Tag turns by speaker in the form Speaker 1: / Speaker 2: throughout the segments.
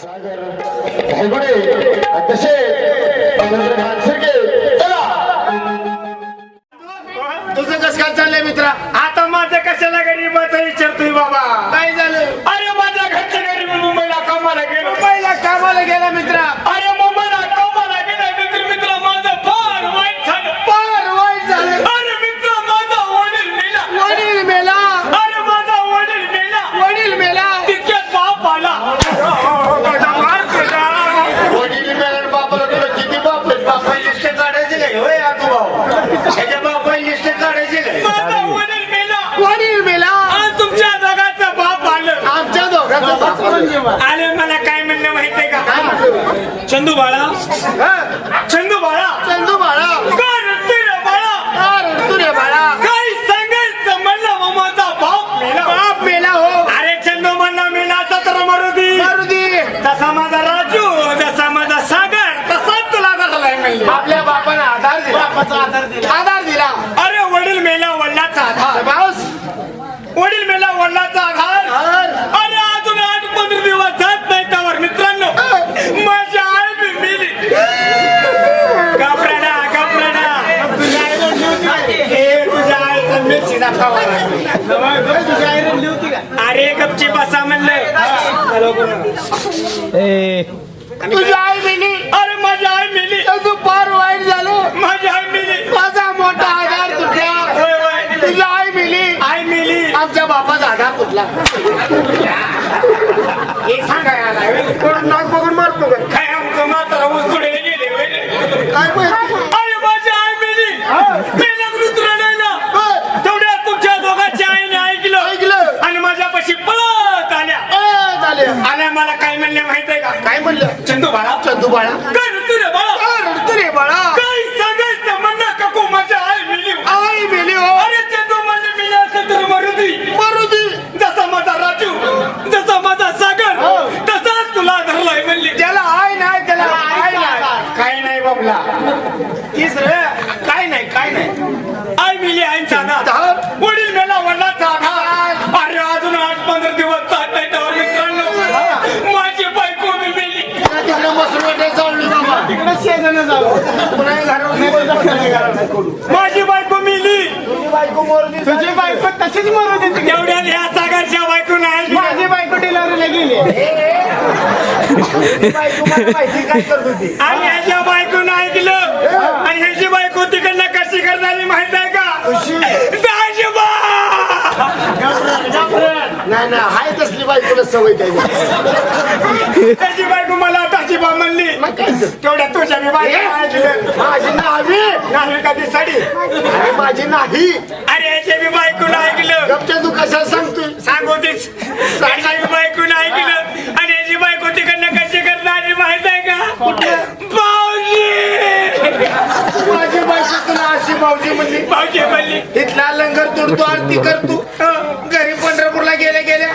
Speaker 1: सागर चला.
Speaker 2: तुझं कसं काय चाललंय मित्रा?
Speaker 3: आता माझं कशाला गरीबाचा विचारतोय बाबा.
Speaker 2: काय झालं?
Speaker 3: अरे माझ्या घरच्या गरीब मुंबईला कामाला गेलो.
Speaker 2: पहिला कामाला गेला मित्रा.
Speaker 3: अरे मुंबईला कामाला गेल्यानंतर मित्र माझं फार वाईट झालं
Speaker 2: फार वाईट झालं
Speaker 3: अरे मित्र माझा वडील मेला
Speaker 2: वडील मेला
Speaker 3: अरे माझा वडील मेला
Speaker 2: वडील मेला
Speaker 3: तितक्यात बाप आला माझा मार केला.
Speaker 2: वडील मेला बापाला तुला किती बाप आहेत बापा लिस्ट काढायचे काय होय आतू भाऊ ह्याच्या बापा लिस्ट काढायचे काय
Speaker 3: माझा वडील मेला
Speaker 2: वडील मेला
Speaker 3: आणि तुमच्या दोघांचा बाप आलं
Speaker 2: आमच्या दोघांचा बाप
Speaker 3: आले मला काय म्हणणं माहितीये का? चंदू बाळा चंदू बाळा
Speaker 2: चंदू बाळा
Speaker 3: का रडतोय रे बाळा
Speaker 2: का रडतो रे बाळा
Speaker 3: काही सांगायचं म्हणलं मग माझा बाप मेला
Speaker 2: बाप मेला हो
Speaker 3: अरे चंदू म्हणला मेला तर मरुदी
Speaker 2: मारुती
Speaker 3: तसा माझा राजू जसा माझा सागर तसाच तुला धरलाय म्हणले
Speaker 2: आपल्या बापाने आधार दिला बापाचा आधार दिला आधार दिला
Speaker 3: अरे वडील मेला वडिलाचा आधार
Speaker 2: बाऊस
Speaker 3: वडील मेला वडिलाचा आधार अरे अजून आठ पंधरा दिवस जात नाही त्यावर मित्रांनो माझी आई बी मेली घाबरडा घाबरडा तुझ्या आई रडली होती का? हे तुझ्या आईचा मिरचीचा खावा अरे गपची बसा म्हणलं
Speaker 2: तुझी आई मेली.
Speaker 3: अरे माझी आई मेली.
Speaker 2: तू फार वाईट झालं.
Speaker 3: माझी आई मेली.
Speaker 2: माझा मोठा आधार
Speaker 3: होय.
Speaker 2: तुझी आई मेली.
Speaker 3: आई मेली.
Speaker 2: आमच्या बापाचा आधार तुटला.
Speaker 3: हे सांगायला
Speaker 2: नाक बघून मारतो काय
Speaker 3: आमचं म्हातारा चंदू बाळा
Speaker 2: चंदू बाळा
Speaker 3: काय ऋतू रे बाळा?
Speaker 2: का रडतो रे बाळा?
Speaker 3: काय सांगायचं म्हणणं का को माझ्या आई मेली
Speaker 2: आई मेली हो.
Speaker 3: अरे चंदू म्हणले मेली असं तर मरुदी.
Speaker 2: मारुती
Speaker 3: जसा माझा राजू जसा माझा सागर तसा तुला धरलाय म्हणली.
Speaker 2: त्याला आई नाही त्याला आई नाही.
Speaker 3: काय नाही बाबला.
Speaker 2: तीच रे.
Speaker 3: माझी बायको मेली.
Speaker 4: तुझी बायको तशीच मरू देते
Speaker 3: तेवढ्या ह्या सागरच्या बायको नाही
Speaker 4: माझी बायको डिलिव्हरीला गेली.
Speaker 3: आणि ह्याच्या बायकोनं ऐकलं. आणि ह्याची बायको तिकडनं कशी करणारी माहीत आहे का!
Speaker 2: नाही नाही हाय तसली बायकोला सवय
Speaker 3: त्याची बायको मला म्हणली
Speaker 2: मग काय तर?
Speaker 3: तेवढ्या तुझ्या मी ऐकलं
Speaker 2: माझी नाही.
Speaker 3: नाही कधी साडी.
Speaker 2: अरे माझी नाही.
Speaker 3: अरे ह्याच्या मी बायकोनं ऐकलं.
Speaker 2: गपच्या तू कशाला सांगतोय?
Speaker 3: सांगू. तीच माझ्या मी बायकोनं ऐकलं. आणि याची बायको तिकडनं कशी करणारी माहीत आहे का? भाऊजी!
Speaker 2: माझी बायको तुला अशी भाऊजी म्हणली.
Speaker 3: भाऊजी म्हणली.
Speaker 2: इथला लंगर तोडतो आरती करतो घरी पंढरपूरला गेल्या गेल्या.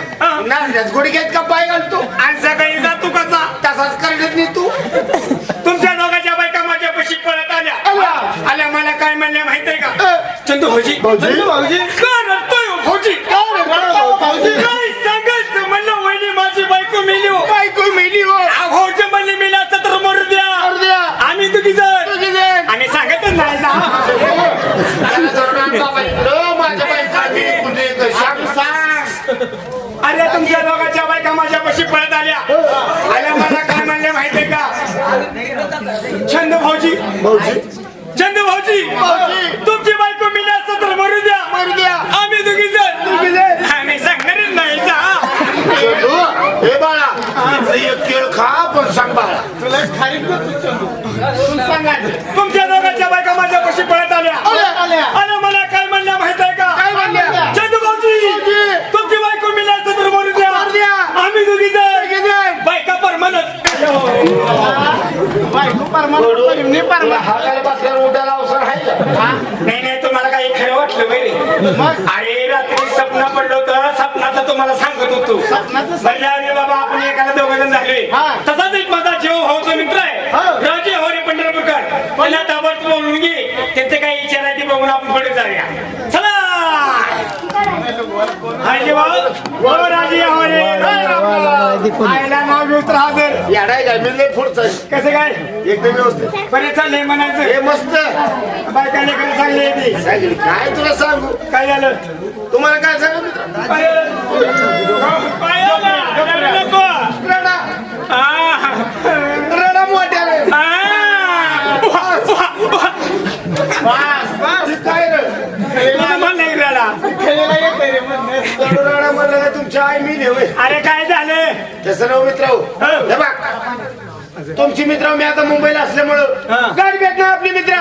Speaker 2: नांद्यात गुडघ्यात का पाय घालतो?
Speaker 3: आणि सकाळी जातो कसा?
Speaker 2: तसाच करण्यात नाही तू
Speaker 3: तुमच्या दोघांच्या बायका माझ्या पशी पळत आल्या आल्या मला काय म्हणल्या माहीत आहे का चंदू भाऊजी
Speaker 2: भाऊजी?
Speaker 4: भाऊजी
Speaker 3: का रडतोय हो भाऊजी
Speaker 2: भाऊजी
Speaker 3: काय सांगायचं म्हणलं वहिनी माझी बायको मेली हो
Speaker 2: बायको मेली हो
Speaker 3: आ, भाऊजी म्हणले मेला असतं तर मरू द्या
Speaker 2: मरू द्या.
Speaker 3: आम्ही तुझी जण
Speaker 2: तुझी.
Speaker 3: आम्ही सांगतच नाही ना
Speaker 2: माझ्या बायका आम्ही कुठे येतोय? सांग सांग
Speaker 3: अरे तुमच्या दोघांच्या बायका माझ्यापाशी पळत आल्या आल्या मला काय म्हणले माहितीये का छंद भाऊजी
Speaker 2: भाऊजी
Speaker 3: चंद भाऊजी
Speaker 2: भाऊजी.
Speaker 3: तुमची बायको मिली असतं तर मरू द्या
Speaker 2: मरू द्या.
Speaker 3: आम्ही जण
Speaker 2: जण.
Speaker 3: आम्ही सांगणारच नाही जा.
Speaker 2: चंदू, हे बाळा इथं एक केळ खा पण सांग बाळा
Speaker 4: तुला खाली
Speaker 3: तुमच्या दोघांच्या बायका माझ्यापाशी पळत आल्या
Speaker 4: आल्या.
Speaker 3: मला काय म्हणल्या माहीत आहे का
Speaker 2: काय म्हणल्या?
Speaker 3: चंदू भाऊजी. तुमची बायको असतं तर मरू द्या. आम्ही दोघी जण. बायका परमानत
Speaker 4: बायको परमानंट मी
Speaker 2: तुला
Speaker 4: परमानंट
Speaker 2: हाताला बसल्यावर उठायला अवसर आहे का
Speaker 3: नाही नाही तुम्हाला काही खरं वाटलं वैरे अरे रात्री स्वप्न पडलं होतं. स्वप्नातलं तुम्हाला सांगत होतो. म्हणलं अरे बाबा आपण एकाला दोघं जण झालोय.
Speaker 4: हा.
Speaker 3: तसाच एक माझा जीव भाऊचा मित्र आहे.
Speaker 4: हा.
Speaker 3: राजे होरे पंढरपूरकर. ताबडतोब बोलून घे. त्यांचे काही आहे ते बघून आपण पुढे जाऊया. चला! आईला नाव घेऊन हजर.
Speaker 2: याडाय काय? मी लय पुढचं आहे.
Speaker 3: कसं काय?
Speaker 2: एकदम व्यवस्थित.
Speaker 3: बरे
Speaker 2: हे
Speaker 3: म्हणायचं.
Speaker 2: मस्त.
Speaker 3: बायका लेकरं चांगली आहे ती
Speaker 2: सांगितलं काय तुला सांगू?
Speaker 3: काय झालं?
Speaker 2: तुम्हाला काय सांगू मित्र
Speaker 3: पाय- पायाला, रडू नको.
Speaker 2: रडा.
Speaker 3: आ,
Speaker 2: रडा मोठ्याने
Speaker 3: आ, वा, वा, वा.
Speaker 2: हे काय रे?
Speaker 3: तुझं म्हणणं आहे रडा.
Speaker 4: खेळायला येते रे म्हणलं.
Speaker 2: रडू रडा म्हणलं का तुमच्या आई मी नेवे
Speaker 3: अरे काय झालं?
Speaker 2: तसं नाव मित्र. हे. तुमची मित्र मी आता मुंबईला असल्यामुळं गाडी भेटणार आपली मित्र.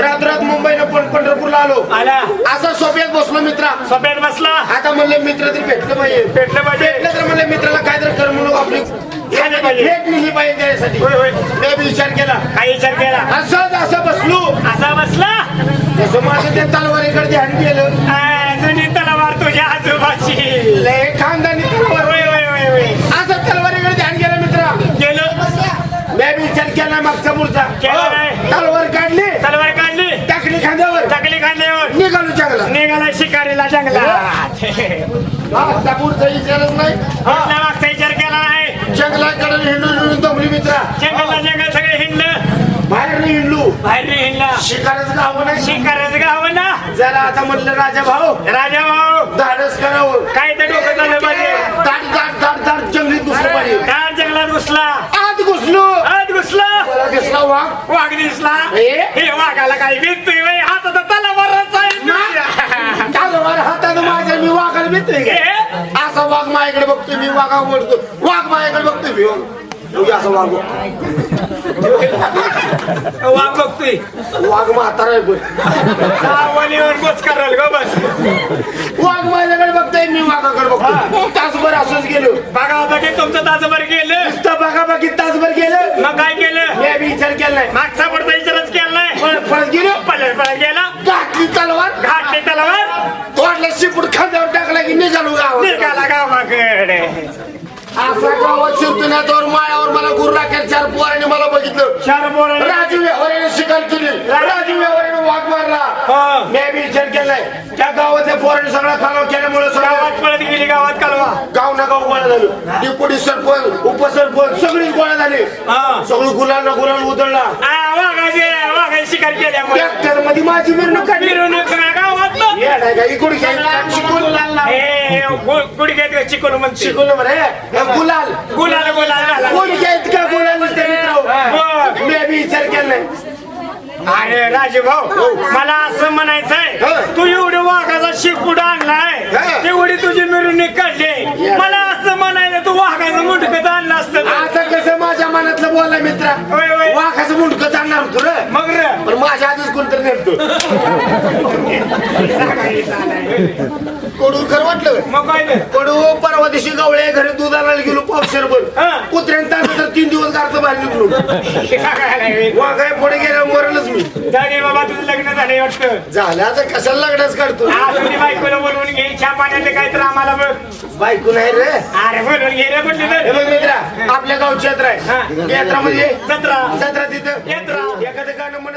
Speaker 2: रात रात मुंबईला पण पंढरपूरला आलो.
Speaker 3: आला.
Speaker 2: असा सोप्यात बसलो मित्रा.
Speaker 3: सोप्यात बसला.
Speaker 2: आता म्हणलं मित्र तरी भेटलं पाहिजे.
Speaker 3: भेटलं पाहिजे.
Speaker 2: भेटलं तर म्हणलं मित्राला काय तर कर म्हणून आपली. भेट निघली पाहिजे त्यासाठी मी विचार केला.
Speaker 3: काय विचार केला?
Speaker 2: असंच असं बसलो.
Speaker 3: असा बसला?
Speaker 2: तसं माझं त्या तलवारीकडे ध्यान केलं.
Speaker 3: तलवार तुझ्या आजोबाची
Speaker 2: लय खानदानी तलवार
Speaker 3: होय होय होय होय
Speaker 2: असं तलवारीकडे ध्यान केलं मित्रा
Speaker 3: गेलं
Speaker 2: मी बी विचार केला मागचा पुढचा.
Speaker 3: केला नाही.
Speaker 2: तलवार काढली.
Speaker 3: तलवार काढली.
Speaker 2: टाकली खांद्यावर.
Speaker 3: टाकली काढल्यावर
Speaker 2: निघालो चांगला
Speaker 3: निघाला शिकारीला जंगलात.
Speaker 2: मागचा पुढचा विचारच नाही.
Speaker 3: कुठला मागचा विचार केला नाही.
Speaker 2: जंगलाकडे हिंडून हिंडून दमली मित्रा.
Speaker 3: जंगलला जंगल सगळे हिंडलं.
Speaker 2: बाहेर नाही हिंडू
Speaker 3: बाहेर नाही हिंडला.
Speaker 2: शिकारच गाव नाही.
Speaker 3: शिकाराचं गाव ना.
Speaker 2: जरा आता म्हणलं राजा भाऊ.
Speaker 3: राजा भाऊ.
Speaker 2: धाडस करावं.
Speaker 3: काय तर डोकं झालं पाहिजे
Speaker 2: दाट दाट दाट दाट जंगलीत घुसलं पाहिजे
Speaker 3: दाट जंगलात घुसला
Speaker 2: आत घुसलो
Speaker 3: आत घुसला
Speaker 2: मला दिसला वाघ
Speaker 3: वाघ दिसला? हे वाघाला काही भेटतोय बाई हातात तलवारच आहे तुझ्या.
Speaker 2: तलवार हातात माझ्या मी वाघाला भेटतोय असा वाघ माझ्याकडे बघतोय मी वाघा ओढतो. वाघ माझ्याकडे बघतोय मी. असा वाघ बघ.
Speaker 3: वाघ बघतोय.
Speaker 2: वाघ म्हातारा आहे पण.
Speaker 3: सावलीवर बोच कराल ग बस.
Speaker 2: वाघ माझ्याकडे बघतोय मी वाघाकडे बघतोय. तासभर असंच गेलो.
Speaker 3: बघा बघे तुमचं तासभर गेलं.
Speaker 2: नुसतं बघा बघी तासभर गेलं.
Speaker 3: मग काय केलं?
Speaker 2: मी विचार केला नाही.
Speaker 3: मागचा
Speaker 2: पळत गेलो
Speaker 3: पलट पळत गेला
Speaker 2: घातली तलवार.
Speaker 3: घाटले तलवार.
Speaker 2: तोडला शिपूट खांद्यावर टाकला की निघालो गावात
Speaker 3: निघाला गावाकडे.
Speaker 2: असा गावात तर माळ्यावर मला गुरु राखेल चार पोराने मला बघितलं.
Speaker 3: चार पोर
Speaker 2: राजू व्यवहाराने शिकार केली राजू व्यवहाराने वाघ मारला. मी बी विचार केलाय त्या गावातल्या पोराने सगळा खालाव केल्यामुळे सगळं
Speaker 3: गावात पळत गेली गावात कालवा.
Speaker 2: गाव ना गाव गोळा झालं. डिप्युटी सरपंच उपसरपंच सगळीच गोळा झाली.
Speaker 3: हा.
Speaker 2: सगळं गुलाल गुलाल उधळला.
Speaker 3: शिकार केल्यामुळे.
Speaker 2: ट्रॅक्टरमध्ये माझी मिरवणूक काढली.
Speaker 3: गावात ना
Speaker 2: ये नाही का इकडे घ्यायची शिकून
Speaker 3: ए गुडघ्यात चिकन म्हणते
Speaker 2: शिकून बरं गुलाल
Speaker 3: गुलाल गुलाल झाला
Speaker 2: कोणी घ्यायत का गुलाल नुसते मित्र मी बी विचार केलाय
Speaker 3: अरे राजू भाऊ मला असं म्हणायचंय. तू एवढं वाघाचा शिकूड आणलाय. तेवढी तुझी मिरवणूक काढली. मला असं म्हणायचं तू वाघाचं मुंडकं आणलं असतं
Speaker 2: आता कसं माझ्या मनातलं बोला मित्रा. वाघाचं मुंडकं जाणार होतो
Speaker 3: मग रे
Speaker 2: पण माझ्या नेमतो कडू खरं वाटलं?
Speaker 3: मग काय ते?
Speaker 2: कडू परवा दिवशी गवळे घरी दूध आणायला गेलो पावशेर पण. कुत्र्यानं ताणलं तर तीन दिवस गारचं बाहेर निघलो. वाघाय पुढे गेल्या मरलच मी.
Speaker 3: बाबा तुझं लग्न झालंय वाटतं.
Speaker 2: झालं आता कशाला लग्नच काढतो?
Speaker 3: आज तुझी बायकोला बोलवून घे चहा पाण्याचं काय तर आम्हाला बघ.
Speaker 2: बायको नाही रे.
Speaker 3: अरे बोलवून घे रे म्हटलं
Speaker 2: हे बघ मित्रा आपल्या गावची यात्रा आहे. यात्रा म्हणजे?
Speaker 3: जत्रा.
Speaker 2: जत्रा तिथं.
Speaker 3: यात्रा.
Speaker 2: एखादं गाणं म्हण